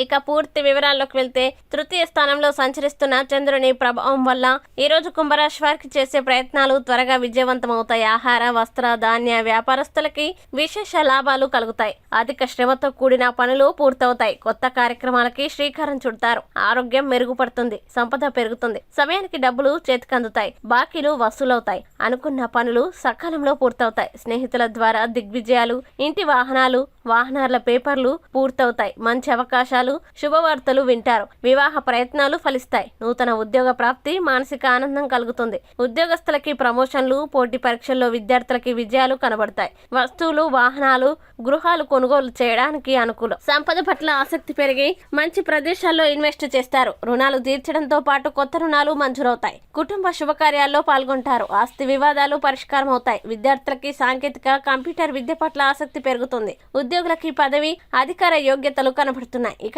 ఇక పూర్తి వివరాల్లోకి వెళ్తే తృతీయ స్థానంలో సంచరిస్తున్న చంద్రుని ప్రభావం వల్ల ఈ రోజు కుంభరాశి వారికి చేసే ప్రయత్నాలు త్వరగా విజయవంతం అవుతాయి ఆహార వస్త్ర ధాన్య వ్యాపారస్తులకి విశేష లాభాలు కలుగుతాయి. అధిక శ్రమతో కూడిన పనులు పూర్తవుతాయి. కొత్త కార్యక్రమాలకి శ్రీకారం చుడతారు. ఆరోగ్యం మెరుగుపడుతుంది. సంపద పెరుగుతుంది. సమయానికి డబ్బులు చేతికందుతాయి. బాకీలు వసూలవుతాయి. అనుకున్న పనులు సకాలంలో పూర్తవుతాయి. స్నేహితుల ద్వారా దిగ్విజయాలు ఇంటి వాహనాలు వాహనాల పేపర్లు పూర్తవుతాయి. మంచి అవకాశాలు శుభవార్తలు వింటారు. వివాహ ప్రయత్నాలు ఫలిస్తాయి. నూతన ఉద్యోగ ప్రాప్తి మానసిక ఆనందం కలుగుతుంది. ఉద్యోగస్తులకి ప్రమోషన్లు పోటీ పరీక్షల్లో విద్యార్థులకి విజయాలు కనబడతాయి. వస్తువులు వాహనాలు గృహాలు కొనుగోలు చేయడానికి అనుకూలం. సంపద పట్ల ఆసక్తి పెరిగి మంచి ప్రదేశాల్లో ఇన్వెస్ట్ చేస్తారు. రుణాలు తీర్చడంతో పాటు కొత్త రుణాలు మంజూరవుతాయి. కుటుంబ శుభకార్యాల్లో పాల్గొంటారు. ఆస్తి వివాదాలు పరిష్కారం అవుతాయి. విద్యార్థులకి సాంకేతిక కంప్యూటర్ విద్య పట్ల ఆసక్తి పెరుగుతుంది. ఉద్యోగులకి పదవి అధికార యోగ్యతలు కనబడుతున్నాయి. ఇక